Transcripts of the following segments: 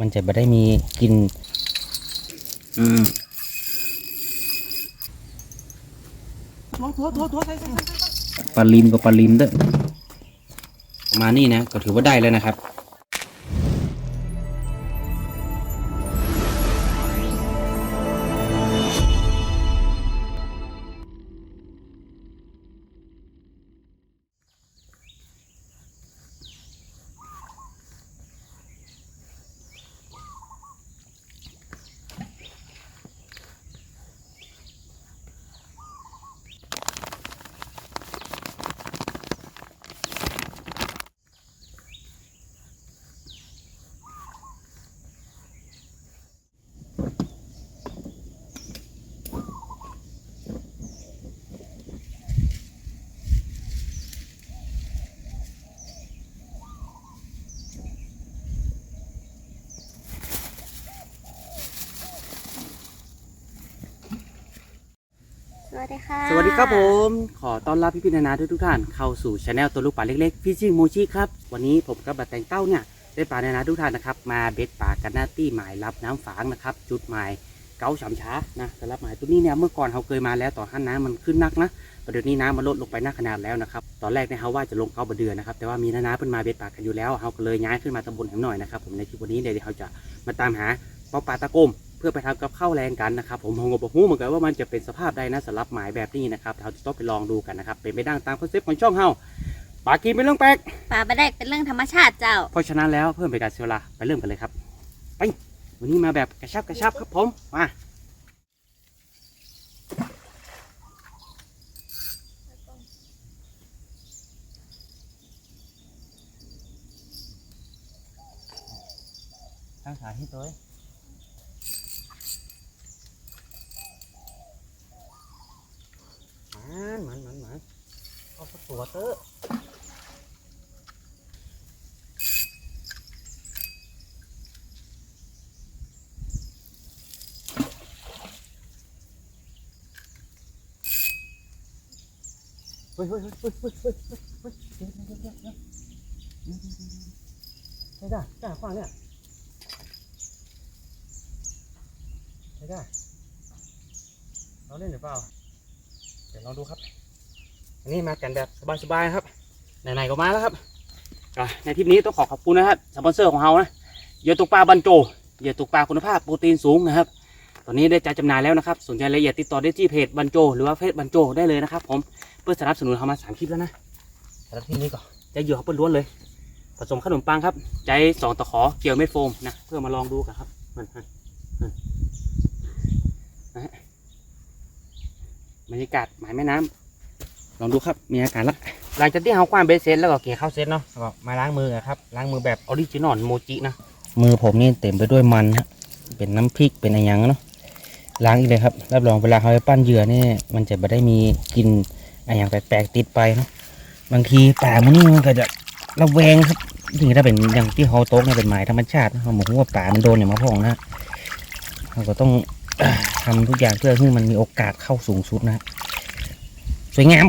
มันจะไม่ได้มีกลินอืมโถโถโถโถใส่ใส่ใส่ปลาลิมกับปลาลิมเด้อมานี่นะก็ถือว่าได้แล้วนะครับ วัสดีค่ะ สวัสดีครับผม ขอต้อนรับพี่พี่ๆนานาทุกๆท่านเข้าสู่ช anel ตัวลูกปลาเล็กๆฟิชชิ่งโมชิครับ วันนี้ผมกับบัตแตงเต้าเนี่ยได้ปลานานาทุกท่านนะครับ มาเบ็ดปลากันหน้าตี้หมายรับน้ำฝางนะครับ จุดหมายเกาฉำช้านะสำหรับหมายตัวนี้เนี่ยเมื่อก่อนเขาเคยมาแล้วต่อห้าน้ำมันขึ้นนักนะประเดี๋ยวนี้น้ำมันลดลงไปนักขนาดแล้วนะครับ ตอนแรกเนี่ยเขาว่าจะลงเก้าบะเดือนนะครับ แต่ว่ามีนานาเพิ่นมาเบ็ดปลากันอยู่แล้วเขาก็เลยย้ายขึ้นมาตำบลแหมหน่อยนะครับผมในคลิปวันนี้เดี๋ยวเขาจะมาตามหาเป้าปลาตะกม เพื่อไปทำกับข้าวแรงกันนะครับผมผมก็บอกฮู้เหมือนกันว่ามันจะเป็นสภาพใดนะสำหรับหมายแบบนี้นะครับเราจะต้องไปลองดูกันนะครับเป็นไปดังตามคอนเซ็ปต์ของช่องเฮาปลากินเป็นเรื่องแปลกปลาปลาแดกเป็นเรื่องธรรมชาติเจ้า เพราะฉะนั้นแล้วเพื่อเป็นการเสียเวลาไปเริ่มกันเลยครับไปวันนี้มาแบบกระชับกระชับครับผมมาตั้งขาให้ตัว มันมันมันมันเอาสักตัวเถอะเฮ้ยเฮ้ยเฮ้ยเฮ้ยเฮ้ยเฮ้ยเฮ้ยเดี๋ยวเดี๋ยวเดี๋ยวเดี๋ยวใช่จ้ะจ้ะฟังเนี่ยใช่จ้ะเราเล่นหรือเปล่า เดี๋ยวลองดูครับ อันนี้มากันแบบสบายๆครับ ไหนๆก็มาแล้วครับก็ในทริปนี้ต้องขอขอบคุณนะครับสปอนเซอร์ของเรานะเหยื่อตกปลาบรรโจเหยื่อตกปลาคุณภาพโปรตีนสูงนะครับ ตอนนี้ได้จัดจำหน่ายแล้วนะครับ สนใจรายละเอียดติดต่อได้ที่เพจบรรโจ หรือว่าเฟซบรรโจได้เลยนะครับ ผม เพื่อสนับสนุนเขามาสามคลิปแล้วนะสำหรับที่นี้ก็ใจเหยื่อเขาเปิ้ลล้วนเลย ผสมขนมปังครับ ใจสองตะขอเกี่ยวเม็ดโฟมนะ เพื่อมาลองดูกันครับมันมันมันนะฮะ บรรยากาศหมายแม่น้ำลองดูครับมีอาการละหลังจากที่เขาคว้านเบสเซตแล้วก็เกี่ยวเข้าเซตเนาะแล้วก็มาล้างมืออะครับล้างมือแบบออริจินอลโมจินะมือผมนี่เต็มไปด้วยมันฮะเป็นน้ำพริกเป็นอะไรอย่างเนาะล้างอีกเลยครับรับรองเวลาเขาไปปั้นเหยื่อนี่มันจะไม่ได้มีกลินอะไรอย่างแปลกๆติดไปเนาะบางทีป่ามันนี่มันก็จะระแวงครับนี่ถ้าเป็นอย่างที่เขาโต๊กเนี่ยเป็นหมายธรรมชาตินะเขาบอกว่าป่ามันโดนอย่างมะพร้าวนะเราก็ต้อง ทำทุกอย่างเพื่อให้มันมีโอกาสเข้าสูงสุดนะสวยงาม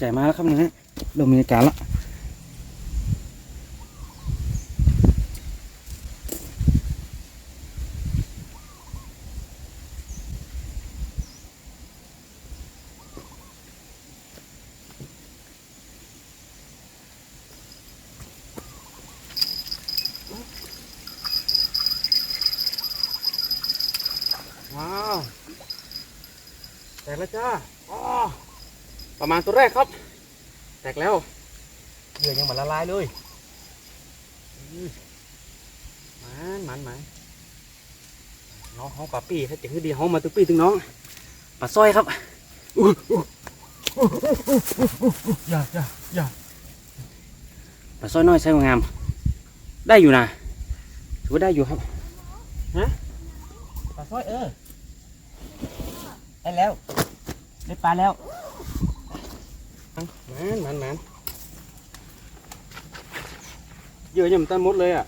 ไก่มาแล้วครับนะฮะเรามีอาการละว้าแต่ละจ้า ประมาณตัวแรกครับ แตกแล้วเหยื่อยังเหมือนละลายเลยอื้อมันมันมันน้องห้องปลาปี้ถ้าจะคือดีห้องมาตุ้ปี้ถึงน้องปลาสร้อยครับอู้อู้อู้อู้อู้อู้อู้อย่าอย่าอย่าปลาสร้อยน้อยใช่งาม ได้อยู่นะถือว่าได้อยู่ครับฮะปลาสร้อยเออได้แล้วได้ปลาแล้ว มันมันมันเยอะยังมันตันมดเลยอะ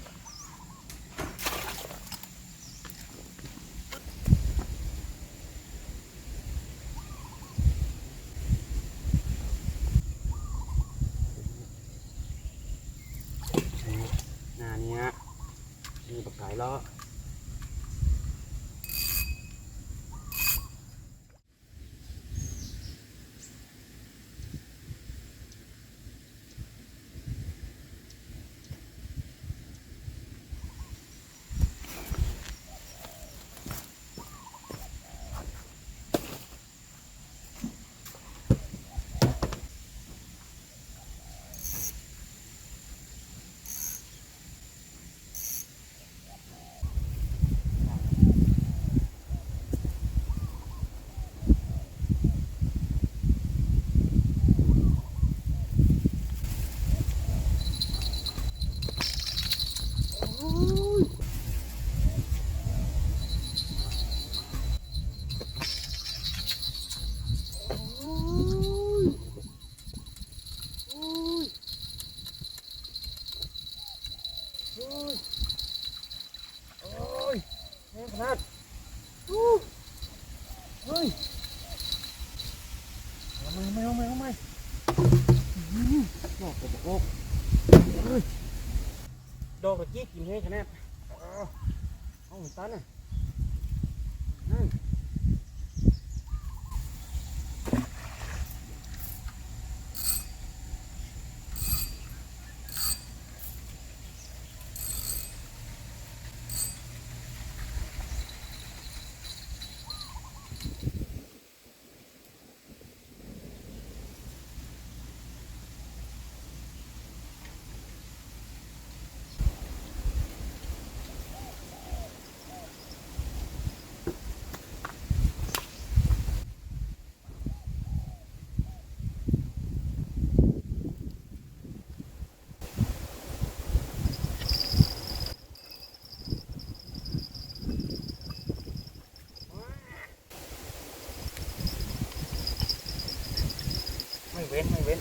ว้นไม่เว้น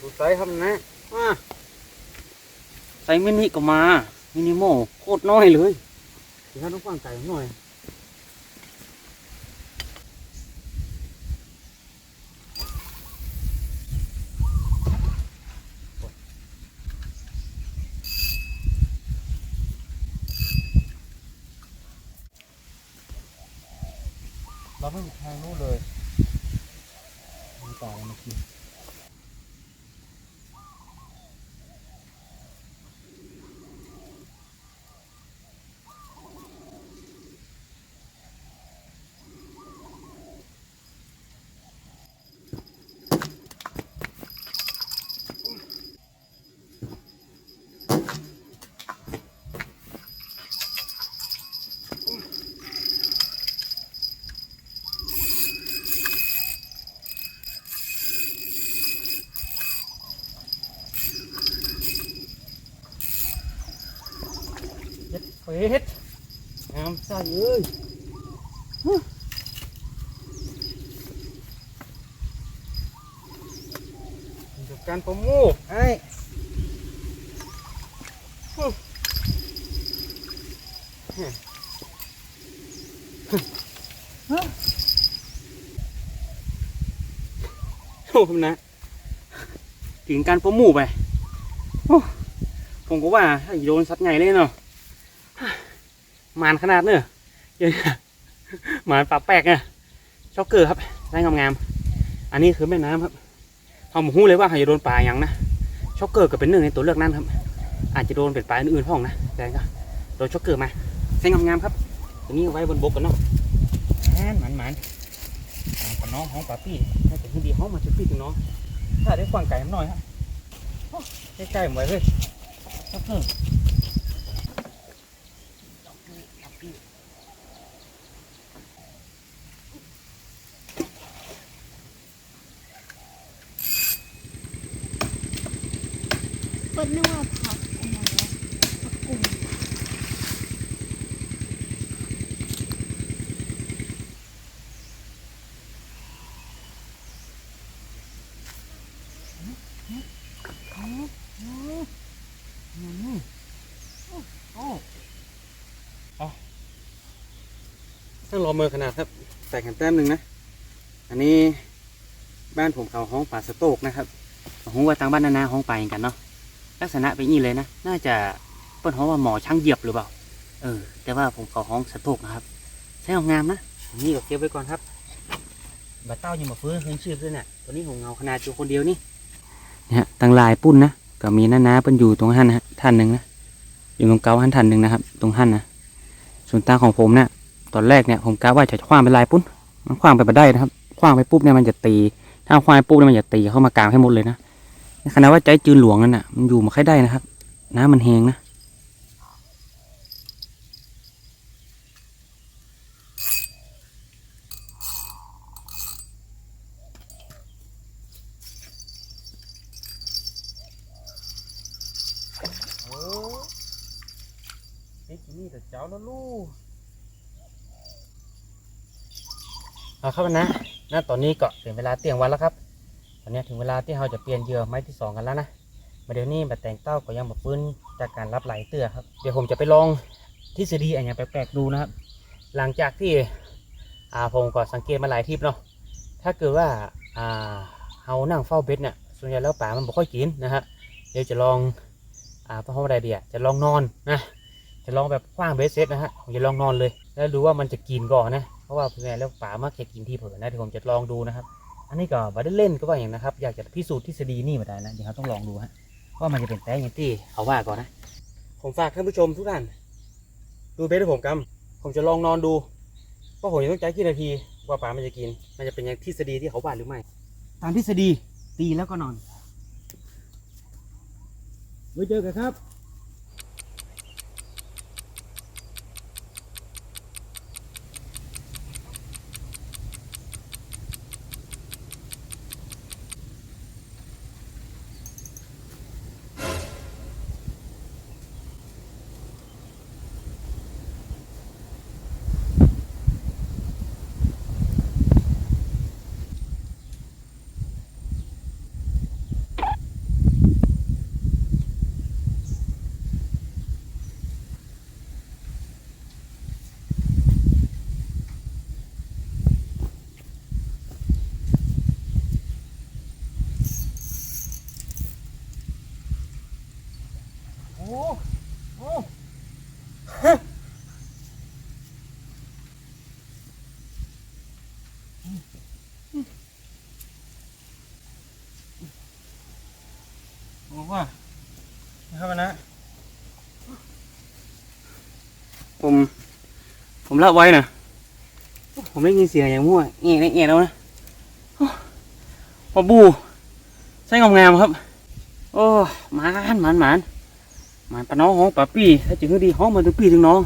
ดูไซส์ครับนะอ่าไซส์มินิก็มา มินิโมโคตรน้อยเลยเดี๋ยวท่านต้องฟังไก่หน่อย เราไม่มีทางนู้นเลยมีต่ออะไรมากิน เย็ดเป็ดงามใส่เอ้ยฮึมีกับการประมูกไอ้ฮึฮึฮึโอ้คุณนะ ถึงการประมูกไปโอ้ผมก็ว่าถ้าโดนสัตว์ใหญ่เลยเนาะ มานขนาดเนอะเดี๋ยวนะหมานปลาแปลกเนี่ยช็อกเกอร์ครับ ได้งามๆ อันนี้คือแม่น้ำครับเขาหมูเลยว่าเขาจะโดนปลาอย่างนะช็อกเกอร์ก็เป็นหนึ่งในตัวเลือกนั่นครับ อาจจะโดนเป็นปลาอื่นๆพ่องนะแต่ก็โดยช็อกเกอร์มาใส่งามๆครับตัวนี้เอาไว้บนบกกันเนาะแอนหมันหมันอ่ากับน้องห้องปาปี้น่าจะขึ้นดีห้องมาชุดพี่ถึงน้อง ถ้าได้ฟังไก่มันหน่อยฮะโอ้ใกล้ๆผมไว้เฮ้ยช็อกเกอร์ นึกว่าผักอะไรวะผักกุ่มต้องรอมือขนาดครับ แตกกันแต้มหนึ่งนะ อันนี้บ้านผมเขาห้องป่าสโตกนะครับห้องว่าทางบ้านนานาห้องไปกันเนาะ ลักษณะเป็นอย่างนี้เลยนะ น่าจะเปิ้นห้องว่าหมอช่างเหยียบหรือเปล่า เออ แต่ว่าผมเขาห้องสโตกนะครับ ใช้ของงามนะ นี่ก็เก็บไว้ก่อนครับบาเต้ายังมาฟื้นคืนชีพด้วยเนี่ยตัวนี้ของเงาขนาดอยู่คนเดียวนี่เนี่ยตั้งลายปุ้นนะก็มีน้านาเปิ้นอยู่ตรงหันนะท่านหนึ่งนะ อยู่ตรงเกาหันท่านหนึ่งนะครับ ตรงหันนะ ส่วนตาของผมเนี่ยตอนแรกเนี่ยผมกะว่าจะคว้างเป็นลายปุ้น มันคว้างไปไม่ได้นะครับ คว้างไปปุ๊บเนี่ยมันจะตี ถ้าคว้างไปปุ๊บเนี่ยมันจะตีเข้ามากลางให้หมดเลยนะ ขณะว่าใจจืนหลวงนั่นน่ะ มันอยู่มาค่อยได้นะครับ น้ำมันแหงนะโอ้นี่กินนี่แต่เจ้าแล้วลูกเอาครับนะณตอนนี้ก็ถึงเวลาเตียงวันแล้วครับ อนนี้ถึงเวลาที่เราจะเปลี่ยนเหยื่อไม้ที่สองกันแล้วนะมาเดี๋ยวนี้มาแต่งเต้าก็ยังมาฟื้นจากการรับไหลเตื้อครับ เดี๋ยวผมจะไปลองทฤษฎีอะไรอย่างแปลกๆดูนะครับ หลังจากที่อ่าผมก็สังเกตมาหลายทิปเนาะ ถ้าเกิดว่าอ่าเรานั่งเฝ้าเบ็ดเนี่ย ส่วนใหญ่แล้วป่ามันบ่ค่อยกินนะฮะ เดี๋ยวจะลองอ่าเพราะว่าอะไรเดียจะลองนอนนะ จะลองแบบคว้างเบสเซตนะฮะ ผมจะลองนอนเลย แล้วดูว่ามันจะกินก่อนนะ เพราะว่าส่วนใหญ่แล้วป่ามักจะกินที่เผลอนะเดี๋ยวผมจะลองดูนะครับ อันนี้ก็มาได้เล่นก็ว่าอย่างนะครับ อยากจะพิสูจน์ทฤษฎีนี่มาได้นะเดี๋ยวเราต้องลองดูฮะว่ามันจะเป็นแต้อย่างที่เขาว่าก่อนนะ ผมฝากท่านผู้ชมทุกท่าน ดูเบสให้ผมกำผมจะลองนอนดูว่าผมจะต้องใจกี่นาทีว่าป่ามันจะกิน มันจะเป็นอย่างทฤษฎีที่เขาว่าหรือไม่ ตามทฤษฎีตีแล้วก็นอนไว้เจอกันครับ โอ้โอ้โอ้ ว่านะครับนะ ผม ผมละไว้นะผมได้ยินเสียงอย่างมั่วเงี้ยเงี้ยแล้วนะโอ้พอบูใส่งามๆครับ โอ้หมานหมานหมานหมันปลาน้องห้องปลาปี้ถ้าจึงก็ดีห้องมาถึงปี้ถึงน้อง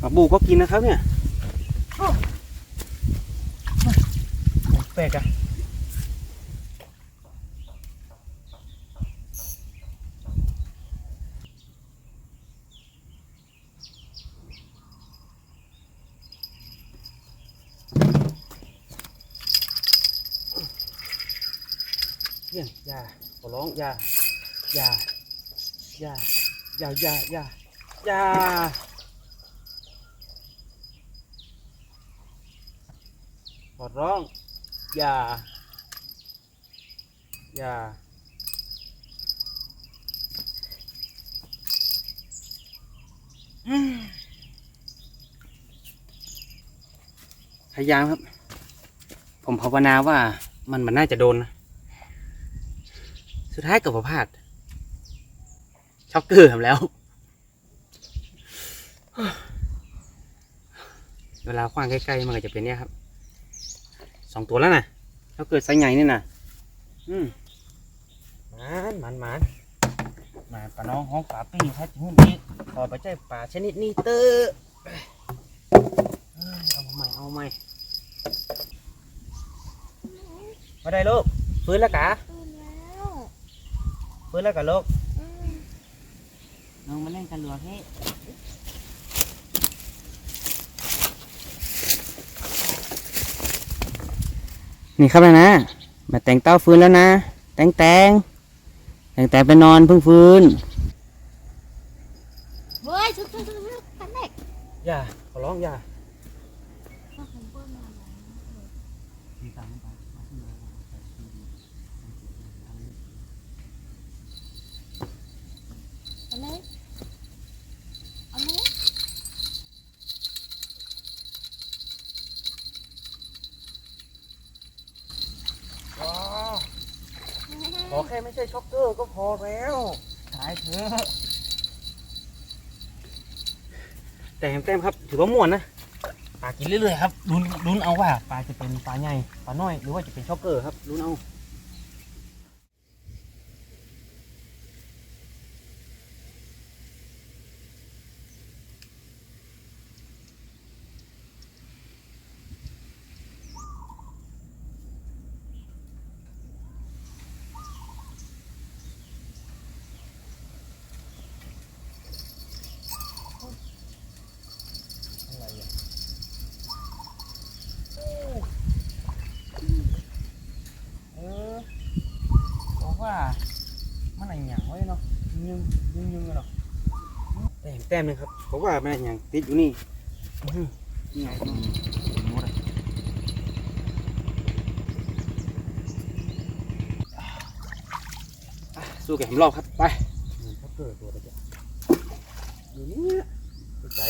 ปลาบูก็กินนะครับเนี่ยโอ้แปลกอะ พียงอย่าขอร้องอย่าอย่าอย่าอย่าอย่าอย่าอย่าขอร้องอย่าอย่าอืมพยายามครับ ผมภาวนาว่ามันมันน่าจะโดนนะ สุดท้ายก็บ่พลาดช็อกเกอร์ทำแล้ว เวลาคว้างใกล้ๆมันก็จะเป็นเนี่ยครับ สองตัวแล้วนะถ้าเกิดไซส์ใหญ่นี่นะอืมมันมันมันมาปลาน้องห้องป่าปี้แท้จริงนี้ขอไปใจป่าชนิดนี้เตอร์เอ้าใหม่เอาใหม่มาได้ลูกฟื้นแล้วกะ ฟื้นแล้วกะลูกอืมน้องมาเล่นกันหลวงให้นี่ครับนะนะ มาแต่งเต้าฟื้นแล้วนะ แต่งแต่งแต่งแต่งไปนอนเพิ่งฟื้นเฮ้ยชุดชุดชุดชุดคันเด็กอย่าขอร้องอย่า ก็คงเปิ้ลมาแล้วเอาเลยเอาเลย ขอแค่ไม่ใช่ช็อกเกอร์ก็พอแล้วขายเถอะแต่แต้มครับ ถือว่าม่วนนะปลากินเรื่อยๆครับลุ้นลุ้นเอาว่าปลาจะเป็นปลาใหญ่ปลาน้อยหรือว่าจะเป็นช็อกเกอร์ครับลุ้นเอา อะไรอะเออบอกว่ามันอะไรอย่างไว้เนาะยึงยึงยึงเนาะ แต้มแต้มหนึงครับผมว่ามันอะไรอย่างติดอยู่นี่อื้อหือนี่ไงหมดอะอะสู้แกมรอบครับไปถ้าเกิดตัวอะไรอยู่นี่ใจ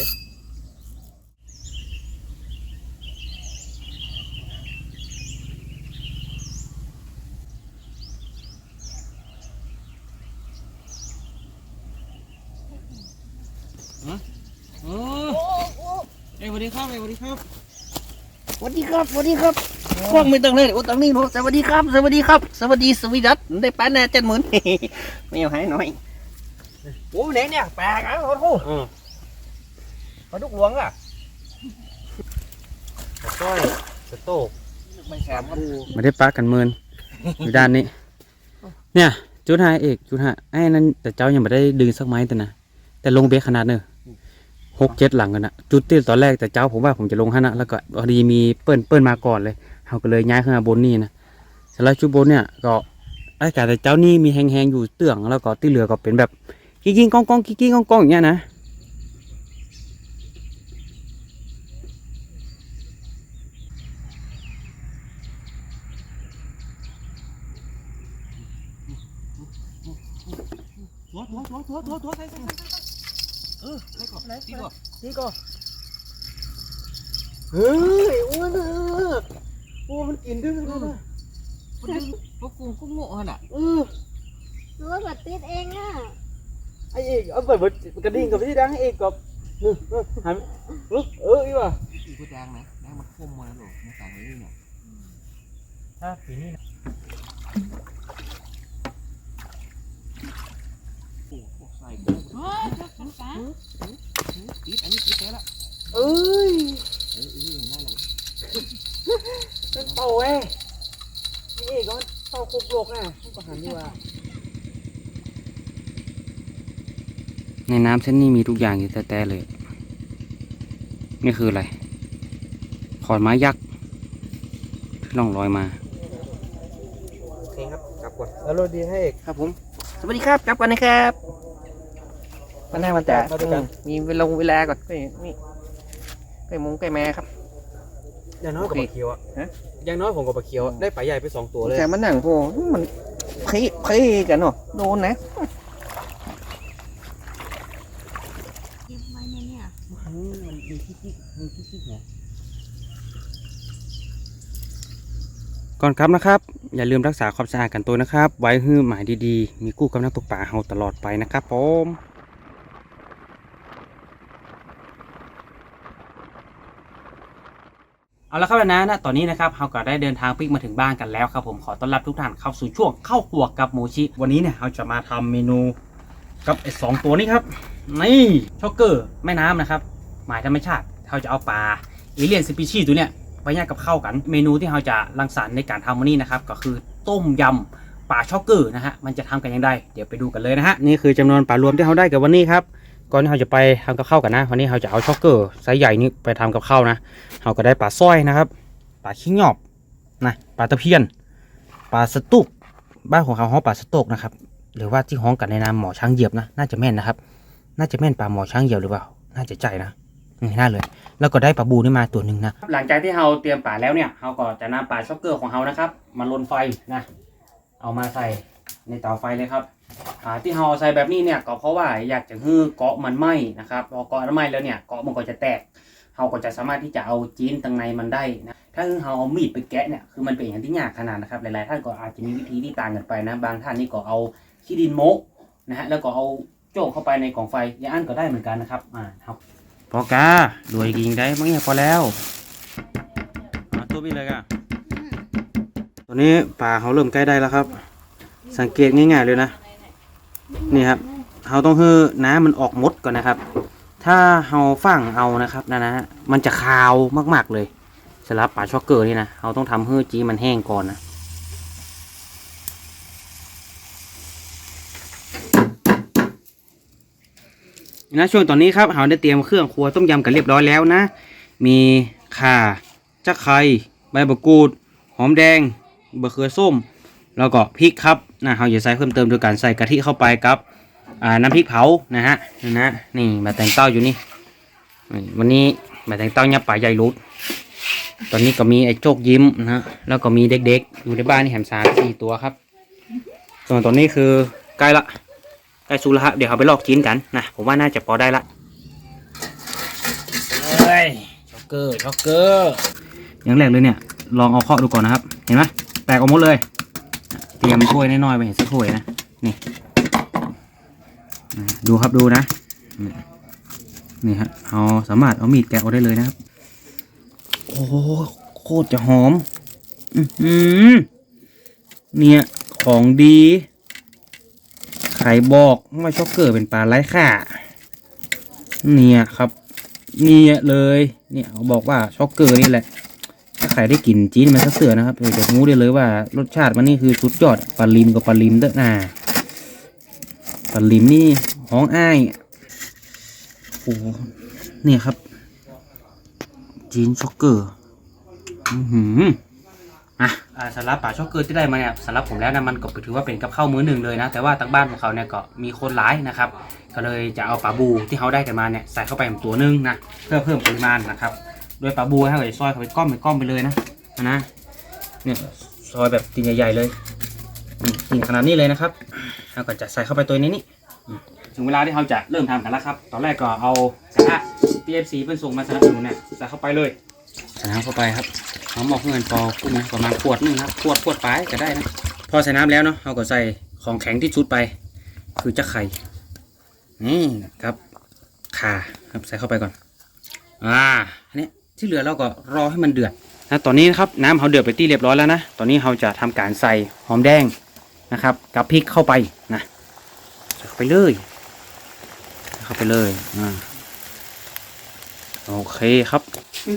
เออเอ้ยสวัสดีครับเอ้ยสวัสดีครับ สวัสดี ครับสวัสดีครับกล้องไม่ต้องเลยโอ้ตั้งนี่โน้สวัสดีครับ สวัสดีครับ สวัสดีสวีดัตได้ปลาแน่เจ็ดหมื่นไม่เอาให้หน่อยโอ้ไหนเนี่ยปลากันโอ้โหเออปลาดุกหลวงอะสต้อยสโต๊กไม่แข็งครับไม่ได้ปะกันเมินอยู่ด้านนี้ เนี่ย จุดห้าเอกจุดห้าไอ้นั่นแต่เจ้ายังไม่ได้ดึงสักไม้แต่นะแต่ลงเบสขนาดเนอะ หกเจ็ดหลังกันนะจุดที่ตอนแรกแต่เจ้าผมว่าผมจะลงห้นะแล้วก็พอดีมีเปิ้ลเปิ้ลมาก่อนเลยเขาก็เลยย้ายขึ้นมาบนนี่นะเสร็จแล้วชุดบนเนี่ยก็ไอ้กาแต่เจ้านี่มีแหงๆอยู่เตื้องแล้วก็ที่เหลือก็เป็นแบบกิ้งกิ้งก้องก้องกิ้งกิ้งก้องก้องอย่างเงี้ยนะตัวตัวตัวตัวตัวตัวใส่ใส่เออใส่ก่อ นตีก่อนตีก่อนเฮ้ยอ้วนเออโอ้มันกินด้วยนะพวกกุ้งกุ้งโง่ขนาดเออหรือว่าแบบติดเองอะไอ้เอกเอาเปิดกระดิ่งกับที่ดังไอ้เอกกับเออเออหันลุกเอออีว่ะอีกแดงนะแดงมันคมมาหรอกมาสั่งไว้นี่เนาะถ้าปีนี้นะโอ้โหใส่ กุ้งเฮ้ยชุดอันนี้อีทแล้วเอ้ยเอออีทน่าหลงเป็นเต่าเอ้ยไอ้เอกก็เต่าคุกโลกอะก็หันดีว่าในน้ำเส้นนี้มีทุกอย่างอยู่แต่แต่เลย นี่คืออะไร ขอนไม้ยักษ์ที่ล่องลอยมา โอเคครับ กลับก่อนแล้วโรดีให้เอกครับผม สวัสดีครับ กลับกันนะครับ วันหน้าวันแต่มาด้วยกันมีเวลาเวลาก่อนไปนี่ไปมงไปแม่ครับ อย่างน้อยกับปลาเขียวอะฮะ อย่างน้อยผมกับปลาเขียวอะได้ปลาใหญ่ไปสองตัวเลย แต่มันหนังพอมันเพ่เพ่กันเนาะโดนนะเก็บไว้ในเนี่ยมันมีที่ที่มีที่ที่ไงก่อนครับนะครับ อย่าลืมรักษาความสะอาดกันตัวนะครับ ไว้ฮื้อหมายดีๆ มีกู้กับนักตกปลาเฮาตลอดไปนะครับผม เอาละครับนะนะตอนนี้นะครับเราก็ได้เดินทางปิกมาถึงบ้านกันแล้วครับผมขอต้อนรับทุกท่านเข้าสู่ช่วงเข้าครัวกับโมชิ วันนี้เนี่ยเราจะมาทำเมนูกับไอ้สองตัวนี้ครับนี่ช็อกเกอร์แม่น้ำนะครับหมายธรรมชาติเราจะเอาปลาเอเลียนสปีชีส์ตัวเนี้ยไปย่างกับข้าวกัน เมนูที่เราจะรังสรรค์ในการทำวันนี้นะครับก็คือต้มยำปลาช็อกเกอร์นะฮะมันจะทำกันยังไงเดี๋ยวไปดูกันเลยนะฮะนี่คือจำนวนปลารวมที่เราได้กับวันนี้ครับ ก่อนที่เราจะไปทำกับข้าวกันนะวันนี้เราจะเอาช็อกเกอร์ไซส์ใหญ่นี้ไปทำกับข้าวนะเราก็ได้ปลาสร้อยนะครับปลาขี้หยอบนะปลาตะเพียนปลาสตุกบ้านของเขาห้องปลาสตุกนะครับ หรือว่าที่ห้องกันในนามหมอช้างเหยียบนะน่าจะแม่นนะครับ น่าจะแม่นปลาหมอช้างเหยียบหรือเปล่าน่าจะใจนะอืมน่าเลย แล้วก็ได้ปลาบูนี่มาตัวหนึ่งนะหลังจากที่เราเตรียมปลาแล้วเนี่ยเราก็จะนำปลาช็อกเกอร์ของเรานะครับมาลนไฟนะเอามาใส่ในเตาไฟเลยครับ อ่าที่เราเอาใส่แบบนี้เนี่ยก็เพราะว่าอยากจะให้เกาะมันไหม้นะครับพอเกาะมันไหม้แล้วเนี่ยเกาะมันก็จะแตกเราก็จะสามารถที่จะเอาจีนตังในมันได้นะถ้าเราเอามีดไปแกะเนี่ยคือมันเป็นอย่างที่ยากขนาดนะครับหลายๆท่านก็อาจจะมีวิธีที่ต่างกันไปนะบางท่านนี่ก็เอาขี้ดินโมกนะฮะแล้วก็เอาโจกเข้าไปในกล่องไฟอยางอันก็ได้เหมือนกันนะครับอ่าครับพอการวยกิงได้มั้งเนี่ยพอแล้วมาตัวพี่เลยกะตัวนี้ปลาเขาเริ่มใกล้ได้แล้วครับ สังเกตง่ายๆเลยนะ นี่ครับเราต้องให้น้ำมันออกหมดก่อนนะครับ ถ้าเราฝังเอานะครับนะนะมันจะคาวมากๆเลยสำหรับปลาช็อกเกอร์นี่นะเราต้องทำให้จีมันแห้งก่อนนะนะช่วงตอนนี้ครับเราได้เตรียมเครื่องครัวต้มยำกันเรียบร้อยแล้วนะ มีข่าจักไข่ใบมะกรูด หอมแดงบะเขือส้ม แล้วก็พริกครับนะเราจะใส่เพิ่มเติมโดยการใส่กะทิเข้าไปครับอ่าน้ำพริกเผานะฮะนะฮะนี่มาแต่งเต้าอยู่นี่นี่วันนี้มาแต่งเต้าเนี่ยป่าใหญ่รุดตอนนี้ก็มีไอ้โจกยิ้มนะฮะแล้วก็มีเด็กๆ อยู่ในบ้านนี่แหมสามสี่ตัวครับ ส่วนตอนนี้คือใกล้ละใกล้สุกแล้วฮะเดี๋ยวเราไปลอกจิ้นกันนะผมว่าน่าจะพอได้ละเฮ้ยช็อกเกอร์ช็อกเกอร์อย่างแรกเลยเนี่ยลองเอาเคาะดูก่อนนะครับ เห็นไหมแตกออกหมดเลย เตรียมถ้วยน้อยๆไปเห็นสักถ้วยนะนี่ดูครับดูนะนี่ฮะเอาสามารถเอามีดแกะออกได้เลยนะครับโอ้โหโคตรจะหอมอือหือเนี่ยของดีใครบอกว่าช็อกเกอร์เป็นปลาไร้ค่าเนี่ยครับเนี่ยเลยเนี่ยเขาบอกว่าช็อกเกอร์นี่แหละ ถ้าใครได้กลิ่นจีนมันก็เสือนะครับเออจะรู้ได้เลยว่ารสชาติมันนี่คือสุดยอดปลาลิมกับปลาลิมเด้อนาปลาลิมนี่ห้องอ้ายโอ้โหเนี่ยครับ จีนช็อกเกอร์อือหืออะอ่าสำหรับป่าช็อกเกอร์ที่ได้มาเนี่ยสำหรับผมแล้วนะมันก็ถือว่าเป็นกับข้าวมื้อหนึ่งเลยนะ แต่ว่าทางบ้านของเขาเนี่ยก็มีคนหลายนะครับ ก็เลยจะเอาปลาบูที่เขาได้กันมาเนี่ยใส่เข้าไปอีกตัวหนึงนะเพื่อเพิ่มปริมาณนะครับ โดยปลาบูให้เลยซอยเขาไปก้อมไปก้อมไปเลยนะนะเนี่ยซอยแบบตีนใหญ่ๆเลยนี่ตีนขนาดนี้เลยนะครับแล้วก็จะใส่เข้าไปตัวนี้นี่อืมถึงเวลาที่เราจะเริ่มทำกันแล้วครับ ตอนแรกก็เอากระทะ PFC เพิ่นส่งมาสนับสนุนเนี่ยใส่เข้าไปเลยใส่น้ำเข้าไปครับหอมหมอกเงินปอกุ้งนะประมาณขวดหนึงครับขวดขวดปลายก็ได้นะพอใส่น้ำแล้วเนาะเราก็ใส่ของแข็งที่ชุดไป คือจะไข่นี่ครับข่าครับใส่เข้าไปก่อน อ่าอันนี้ ที่เหลือเราก็รอให้มันเดือดนะตอนนี้นะครับน้ำเขาเดือดไปที่เรียบร้อยแล้วนะ ตอนนี้เราจะทำการใส่หอมแดงนะครับ กับพริกเข้าไปนะใส่เข้าไปเลยใส่เข้าไปเลยอ่าโอเคครับ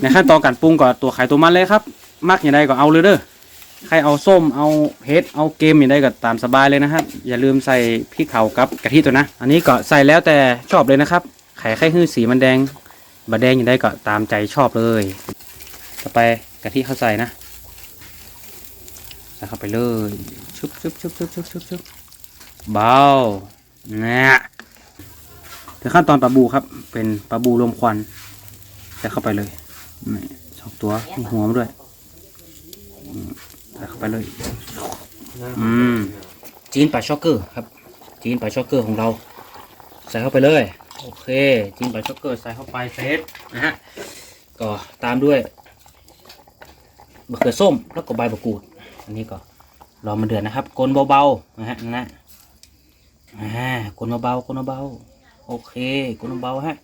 ในขั้นตอนการปรุงก็ตัวไข่ตัวมันเลยครับ มักอย่างใดก็เอาเลยเด้อใครเอาส้มเอาเผ็ดเอาเกมอย่างใดก็ตามสบายเลยนะครับ อย่าลืมใส่พริกเผากับกะทิตัวนะ อันนี้ก็ใส่แล้วแต่ชอบเลยนะครับไข่ไข่ฮื้อสีมันแดง บะแดงย่างได้ก็ตามใจชอบเลย ต่อไปกะทิเข้าใส่นะใส่เข้าไปเลยชุบชุบชุบชุบชุบชุบชุบเบาเนี่ยถึงขั้นตอนปลาบูครับ เป็นปลาบูรวมควันใส่เข้าไปเลยสองตัวมีหัวมด้วยใส่เข้าไปเลยอืมจีนปลาช็อกเกอร์ครับ จีนปลาช็อกเกอร์ของเรา ใส่เข้าไปเลย โอเคจิ้มใบช็อกเกอร์ใส่เข้าไปเซตนะฮะก็ตามด้วยมะเขือส้มแล้วก็ใบมะกรูด อันนี้ก็รอมันเดือดนะครับกลนเบาๆนะฮะนั่นนะอ่ากลนเบาๆกลนเบาๆโอเคกลนเบาฮะ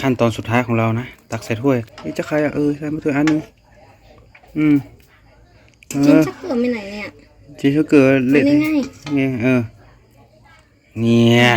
ขั้นตอนสุดท้ายของเรานะ ตักใส่ถ้วยนี่จะใครอะเออใส่มาถ้วยอันนึง อืมเอจิ้มอชักเกลือไปไหนเนี่ยจีเขาเกิดเละทำง่ายไงเออเนี่ย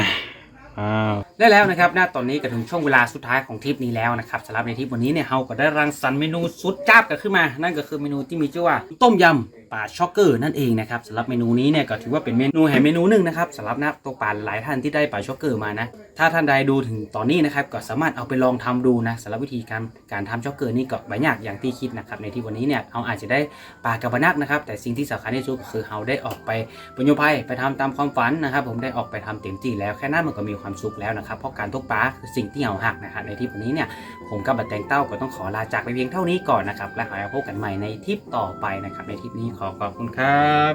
อ้าว ได้แล้วนะครับณตอนนี้ก็ถึงช่วงเวลาสุดท้ายของทริปนี้แล้วนะครับสำหรับในทริปวันนี้เนี่ยเราก็ได้รังสรรค์เมนูสุดจ้าบกันขึ้นมา นั่นก็คือเมนูที่มีชื่อว่าต้มยำ ปลาช็อกเกอร์นั่นเองนะครับสำหรับเมนูนี้เนี่ยก็ถือว่าเป็นเมนูแห่งเมนูหนึ่งนะครับสำหรับนักตกปลาหลายท่านที่ได้ปลาช็อกเกอร์มานะถ้าท่านใดดูถึงตอนนี้นะครับก็สามารถเอาไปลองทำดูนะสำหรับวิธีการการทำช็อกเกอร์นี่ก็ไม่ยากอย่างที่คิดนะครับในที่วันนี้เนี่ยเอาอาจจะได้ปลากระบนักนะครับแต่สิ่งที่สำคัญที่สุดก็คือเราได้ออกไปบรรยภัยไปทำตามความฝันนะครับผมได้ออกไปทำเต็มที่แล้วแค่นั้นมันก็มีความสุขแล้วนะครับเพราะการตกปลาคือสิ่งที่เราหักนะครับในที่วันนี้เนี่ยผมกับบัตแตงเต้าก็ต้องขอลาจากไปเพียงเท่านี้ก่อนนะครับและห้พบกันใหม่ในทริปต่อไปนะครับในทริปนี้ขอขอบคุณครับ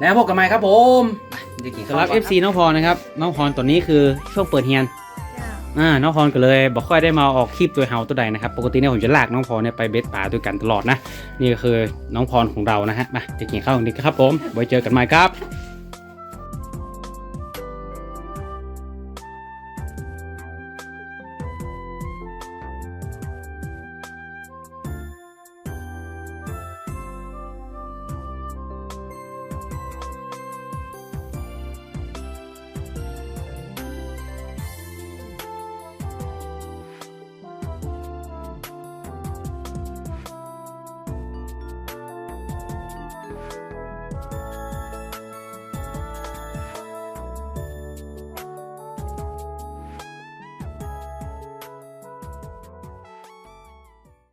แล้วพบกันใหม่ครับผมจะกินสำหรับ FC น้องพรนะครับ น้องพรตัวนี้คือช่วงเปิดเฮียนๆอ่า น้องพรก็เลยบอกค่อยได้มาออกคลิปตัวเฮาตัวใดนะครับ ปกติเนี่ยผมจะลากน้องพรเนี่ยไปเบ็ดป่าด้วยกันตลอดนะ นี่ก็คือน้องพรของเรานะฮะ มาจะกินข้าวกันดีครับผม ไว้เจอกันใหม่ครับ